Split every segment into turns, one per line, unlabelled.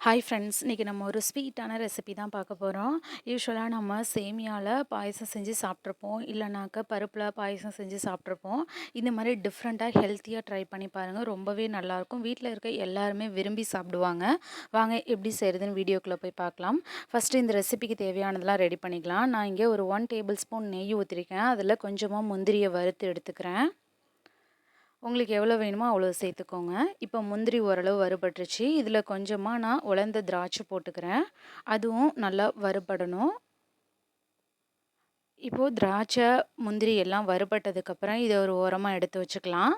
Hi friends இன்றைக்கி நம்ம ஒரு ஸ்வீட்டான ரெசிபி தான் பார்க்க போகிறோம் யூஸ்வலாக நம்ம சேமியாவில் பாயசம் செஞ்சு சாப்பிட்ருப்போம் இல்லைனாக்கா பருப்பில் பாயசம் செஞ்சு சாப்பிட்ருப்போம் இந்த மாதிரி டிஃப்ரெண்ட்டாக ஹெல்த்தியாக ட்ரை பண்ணி பாருங்கள் ரொம்பவே நல்லாயிருக்கும் வீட்டில் இருக்க எல்லாருமே விரும்பி சாப்பிடுவாங்க. வாங்க எப்படி செய்கிறதுன்னு வீடியோக்குள்ளே போய் பார்க்கலாம். ஃபஸ்ட்டு இந்த ரெசிபிக்கு தேவையானதெல்லாம் ரெடி பண்ணிக்கலாம். நான் இங்கே ஒரு ஒன் டேபிள் ஸ்பூன் நெய் ஊற்றிருக்கேன் அதில் கொஞ்சமாக முந்திரியை வறுத்து எடுத்துக்கிறேன். உங்களுக்கு எவ்வளோ வேணுமோ அவ்வளோ சேர்த்துக்கோங்க. இப்போ முந்திரி ஓரளவு வறுபட்டுருச்சு. இதில் கொஞ்சமாக நான் உலர்ந்த திராட்சை போட்டுக்கிறேன். அதுவும் நல்லா வறுபடணும். இப்போது திராட்சை முந்திரி எல்லாம் வறுபட்டதுக்கப்புறம் இதை ஒரு ஓரமாக எடுத்து வச்சுக்கலாம்.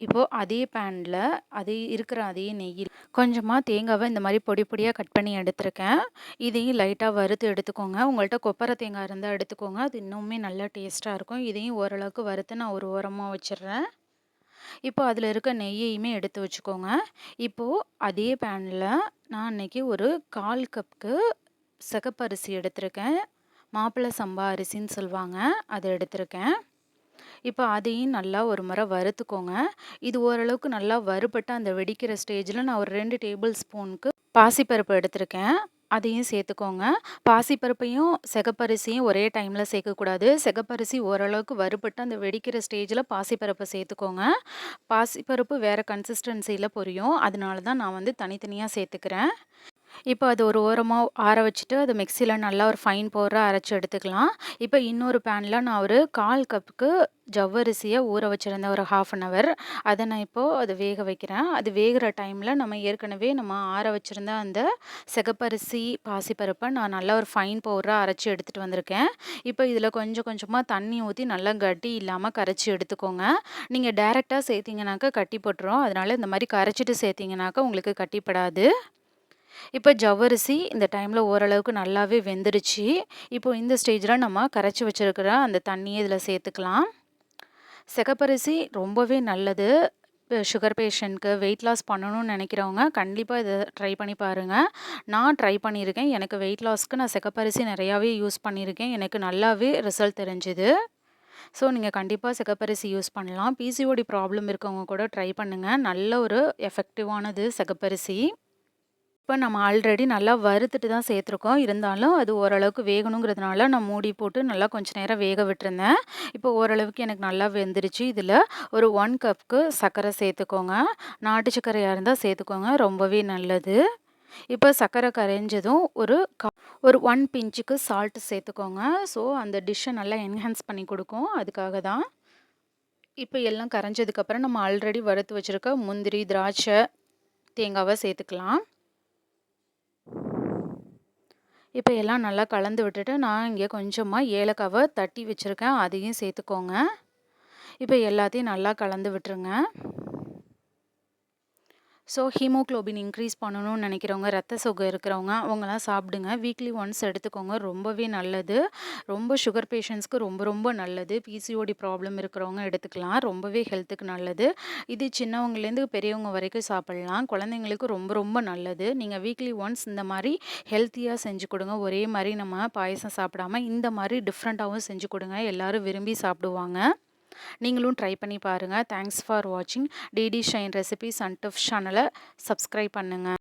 இப்போது அதே பேனில் அதே இருக்கிற அதே நெய்யில் கொஞ்சமாக தேங்காவை இந்த மாதிரி பொடி பொடியாக கட் பண்ணி எடுத்திருக்கேன். இதையும் லைட்டாக வறுத்து எடுத்துக்கோங்க. உங்கள்கிட்ட கொப்பரை தேங்காய் இருந்தால் எடுத்துக்கோங்க. அது இன்னுமே நல்லா டேஸ்ட்டாக இருக்கும். இதையும் ஓரளவுக்கு வறுத்து நான் ஒரு ஓரமாக வச்சிடுறேன். இப்போ அதில் இருக்க நெய்யையுமே எடுத்து வச்சுக்கோங்க. இப்போது அதே பேனில் நான் இன்றைக்கி ஒரு கால் கப்புக்கு சிகப்பரிசி எடுத்திருக்கேன். மாப்பிள்ளை சம்பா அரிசின்னு சொல்லுவாங்க அதை எடுத்திருக்கேன். இப்போ அதையும் நல்லா ஒரு முறை வறுத்துக்கோங்க. இது ஓரளவுக்கு நல்லா வறுபட்டு அந்த வெடிக்கிற ஸ்டேஜில் நான் ஒரு ரெண்டு டேபிள் ஸ்பூனுக்கு பாசிப்பருப்பு எடுத்திருக்கேன். அதையும் சேர்த்துக்கோங்க. பாசிப்பருப்பையும் செகப்பரிசியும் ஒரே டைமில் சேர்க்கக்கூடாது. செகப்பரிசி ஓரளவுக்கு வறுபட்டு அந்த வெடிக்கிற ஸ்டேஜில் பாசிப்பருப்பை சேர்த்துக்கோங்க. பாசிப்பருப்பு வேறு கன்சிஸ்டன்சியில் பொரியும். அதனால தான் நான் வந்து தனித்தனியாக சேர்த்துக்கிறேன். இப்போ அது ஒரு ஓரமாக ஆற வச்சுட்டு அது மிக்சியில் நல்லா ஒரு ஃபைன் பவுடராக அரைச்சி எடுத்துக்கலாம். இப்போ இன்னொரு பேனில் நான் ஒரு கால் கப்புக்கு ஜவ்வரிசியை ஊற வச்சுருந்தேன் ஒரு ஹாஃப் அன் ஹவர் அதை நான் இப்போது அது வேக வைக்கிறேன். அது வேகிற டைமில் நம்ம ஏற்கனவே நம்ம ஆற வச்சுருந்த அந்த சிகப்பரிசி பாசிப்பருப்பை நான் நல்லா ஒரு ஃபைன் பவுடராக அரைச்சி எடுத்துகிட்டு வந்திருக்கேன். இப்போ இதில் கொஞ்சம் கொஞ்சமாக தண்ணி ஊற்றி நல்லா கட்டி இல்லாமல் கரைச்சி எடுத்துக்கோங்க. நீங்கள் டேரெக்டாக சேர்த்திங்கனாக்கா கட்டி போட்டுரும். அதனால் இந்த மாதிரி கரைச்சிட்டு சேர்த்திங்கனாக்கா உங்களுக்கு கட்டிப்படாது. இப்போ ஜவ்வரிசி இந்த டைமில் ஓரளவுக்கு நல்லாவே வெந்துடுச்சு. இப்போ இந்த ஸ்டேஜில் நம்ம கரைச்சி வச்சுருக்கிற அந்த தண்ணியை இதில் சேர்த்துக்கலாம். சிகப்பரிசி ரொம்பவே நல்லது. சுகர் பேஷண்ட்க்கு வெயிட் லாஸ் பண்ணணும்னு நினைக்கிறவங்க கண்டிப்பாக இதை ட்ரை பண்ணி பாருங்கள் நான் ட்ரை பண்ணியிருக்கேன். எனக்கு வெயிட் லாஸ்க்கு நான் சிகப்பரிசி நிறையாவே யூஸ் பண்ணியிருக்கேன். எனக்கு நல்லாவே ரிசல்ட் தெரிஞ்சுது. ஸோ நீங்கள் கண்டிப்பாக சிகப்பரிசி யூஸ் பண்ணலாம். பிசிஓடி ப்ராப்ளம் இருக்கவங்க கூட ட்ரை பண்ணுங்கள் நல்ல ஒரு எஃபெக்டிவானது சிகப்பரிசி. இப்போ நம்ம ஆல்ரெடி நல்லா வறுத்துட்டு தான் சேர்த்துருக்கோம். இருந்தாலும் அது ஓரளவுக்கு வேகணுங்கிறதுனால நான் மூடி போட்டு நல்லா கொஞ்சம் நேரம் வேக விட்டுருந்தேன். இப்போ ஓரளவுக்கு எனக்கு நல்லா வெந்துருச்சு. இதில் ஒரு ஒன் கப்புக்கு சர்க்கரை சேர்த்துக்கோங்க. நாட்டு சர்க்கரையாக இருந்தால் சேர்த்துக்கோங்க. ரொம்பவே நல்லது. இப்போ சர்க்கரை கரைஞ்சதும் ஒரு க ஒரு ஒன் பிஞ்சுக்கு சால்ட்டு சேர்த்துக்கோங்க. ஸோ அந்த டிஷ்ஷை நல்லா என்ஹான்ஸ் பண்ணி கொடுக்கும். அதுக்காக தான் இப்போ எல்லாம் கரைஞ்சதுக்கப்புறம் நம்ம ஆல்ரெடி வறுத்து வச்சுருக்க முந்திரி திராட்சை தேங்காவை சேர்த்துக்கலாம். இப்போ எல்லாம் நல்லா கலந்து விட்டுட்டு நான் இங்கே கொஞ்சமாக ஏலக்காவை தட்டி வச்சுருக்கேன். அதையும் சேர்த்துக்கோங்க. இப்போ எல்லாத்தையும் நல்லா கலந்து விட்டுருங்க. ஸோ ஹீமோக்ளோபின் இன்க்ரீஸ் பண்ணணும்னு நினைக்கிறவங்க ரத்த சுகம் இருக்கிறவங்க அவங்களாம் சாப்பிடுங்க. வீக்லி ஒன்ஸ் எடுத்துக்கோங்க. ரொம்பவே நல்லது. ரொம்ப சுகர் பேஷண்ட்ஸ்க்கு ரொம்ப ரொம்ப நல்லது. பிசிஓடி ப்ராப்ளம் இருக்கிறவங்க எடுத்துக்கலாம். ரொம்பவே ஹெல்த்துக்கு நல்லது. இது சின்னவங்கலேருந்து பெரியவங்க வரைக்கும் சாப்பிட்லாம். குழந்தைங்களுக்கு ரொம்ப ரொம்ப நல்லது. நீங்கள் வீக்லி ஒன்ஸ் இந்த மாதிரி ஹெல்த்தியாக செஞ்சு கொடுங்க. ஒரே மாதிரி நம்ம பாயசம் சாப்பிடாம இந்த மாதிரி டிஃப்ரெண்ட்டாகவும் செஞ்சு கொடுங்க. எல்லோரும் விரும்பி சாப்பிடுவாங்க. நீங்களும் ட்ரை பண்ணி பாருங்கள் தேங்க்ஸ் ஃபார் வாட்சிங் டிடி ஷைன் ரெசிபிஸ் அண்ட் டிஃப் சேனலை சப்ஸ்கிரைப் பண்ணுங்கள்